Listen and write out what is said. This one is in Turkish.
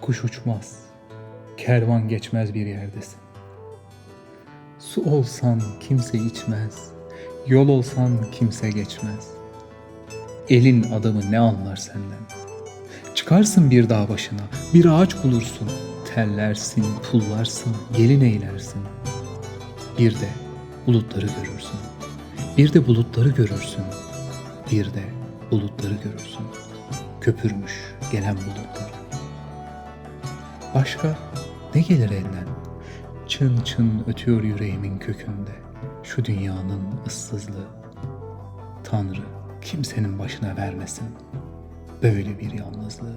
Kuş uçmaz, kervan geçmez bir yerdesin. Su olsan kimse içmez, yol olsan kimse geçmez. Elin adamı ne anlar senden? Çıkarsın bir dağ başına, bir ağaç bulursun, tellersin, pullarsın, gelin eylersin. Bir de bulutları görürsün. Bir de bulutları görürsün. Bir de bulutları görürsün. Köpürmüş gelen bulutlar. Başka ne gelir elden? Çın çın ötüyor yüreğimin kökünde. Şu dünyanın ıssızlığı. Tanrı kimsenin başına vermesin böyle bir yalnızlığı.